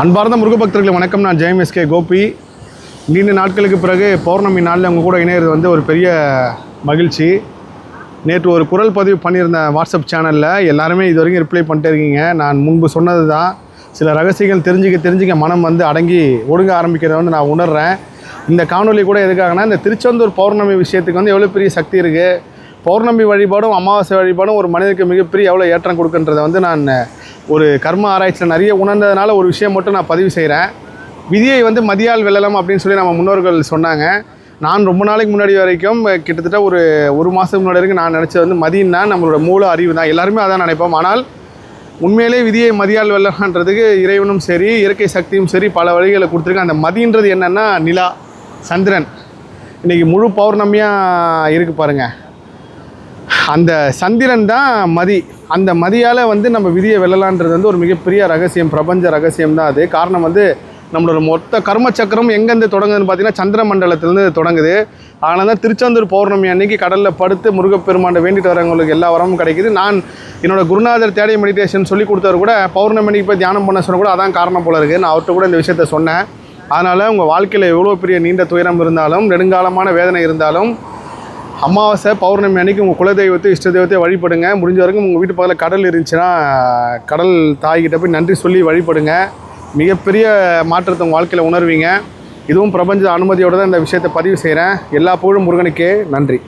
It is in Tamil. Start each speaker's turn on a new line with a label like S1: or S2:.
S1: அன்பார்ந்த முருகபக்தர்கள் வணக்கம். நான் ஜெயம் எஸ்கே கோபி. நீண்ட நாட்களுக்கு பிறகு பௌர்ணமி நாளில் உங்கள் கூட இணையிறது வந்து ஒரு பெரிய மகிழ்ச்சி. நேற்று ஒரு குரல் பதிவு பண்ணியிருந்தேன் வாட்ஸ்அப் சேனலில் எல்லாருமே இது வரைக்கும் ரிப்ளை பண்ணிட்டே இருக்கீங்க. நான் முன்பு சொன்னது தான் சில ரகசியங்கள் தெரிஞ்சுக்க தெரிஞ்சுக்க மனம் வந்து அடங்கி ஒடுங்க ஆரம்பிக்கிறத வந்து நான் உணர்கிறேன் இந்த காணொலி கூட எதுக்காகனா இந்த திருச்செந்தூர் பௌர்ணமி விஷயத்துக்கு வந்து எவ்வளோ பெரிய சக்தி இருக்குது பௌர்ணமி வழிபாடும் அமாவாசை வழிபாடும் ஒரு மனிதனுக்கு மிகப்பெரிய எவ்வளோ ஏற்றம் கொடுக்குன்றதை வந்து நான் ஒரு கர்ம ஆராய்ச்சியில் நிறைய உணர்ந்ததுனால ஒரு விஷயம் மட்டும் நான் பதிவு செய்கிறேன் விதியை வந்து மதியால் வெல்லலாம் அப்படின்னு சொல்லி நம்ம முன்னோர்கள் சொன்னாங்க. நான் ரொம்ப நாளைக்கு முன்னாடி வரைக்கும் கிட்டத்தட்ட ஒரு ஒரு மாதத்துக்கு முன்னாடி வரைக்கும் நான் நினச்சது வந்து மதியம்னா நம்மளோட மூல அறிவு தான். எல்லாருமே அதான் நினைப்போம். ஆனால் உண்மையிலே விதியை மதியால் வெல்லலான்றதுக்கு இறைவனும் சரி இயற்கை சக்தியும் சரி பல வழிகளை கொடுத்துருக்கு அந்த மதின்றது என்னென்னா நிலா சந்திரன். இன்றைக்கி முழு பௌர்ணமியாக இருக்குது பாருங்கள் அந்த சந்திரன் தான் மதி. அந்த மதியால் வந்து நம்ம விதியை வெல்லலான்றது வந்து ஒரு மிகப்பெரிய ரகசியம். பிரபஞ்ச ரகசியம் தான் அது. காரணம் வந்து நம்மளோட மொத்த கர்ம சக்கரம் எங்கேருந்து தொடங்குதுன்னு பார்த்தீங்கன்னா சந்திர மண்டலத்திலேருந்து தொடங்குது. ஆனால் தான் திருச்செந்தூர் பௌர்ணமி அன்னைக்கு கடலில் படுத்து முருகப்பெருமாண்டை வேண்டிட்டு வரவங்களுக்கு எல்லா வரமும் கிடைக்குது. நான் என்னோட குருநாதர் தேடிய மெடிடேஷன் சொல்லி கொடுத்தவர் கூட பௌர்ணமி அன்னைக்கு போய் தியானம் பண்ண சொன்ன கூட அதான் காரணம் போல இருக்குது நான் அவர்கிட்ட கூட இந்த விஷயத்த சொன்னேன். அதனால் உங்கள் வாழ்க்கையில் எவ்வளோ பெரிய நீண்ட துயரம் இருந்தாலும் நெடுங்காலமான வேதனை இருந்தாலும் அமாவாசை பௌர்ணமி அன்னைக்கு உங்கள் குலதெய்வத்தை இஷ்ட தெய்வத்தை வழிபடுங்க. முடிஞ்ச வரைக்கும் உங்கள் வீட்டு பக்கத்தில் கடல் இருந்துச்சுன்னா கடல் தாய்கிட்ட போய் நன்றி சொல்லி வழிபடுங்க. மிகப்பெரிய மாற்றத்தை உங்கள் வாழ்க்கையில் உணர்வீங்க. இதுவும் பிரபஞ்ச அனுமதியோடு தான் இந்த விஷயத்தை பதிவு செய்கிறேன் எல்லா புகழும் முருகனுக்கே. நன்றி.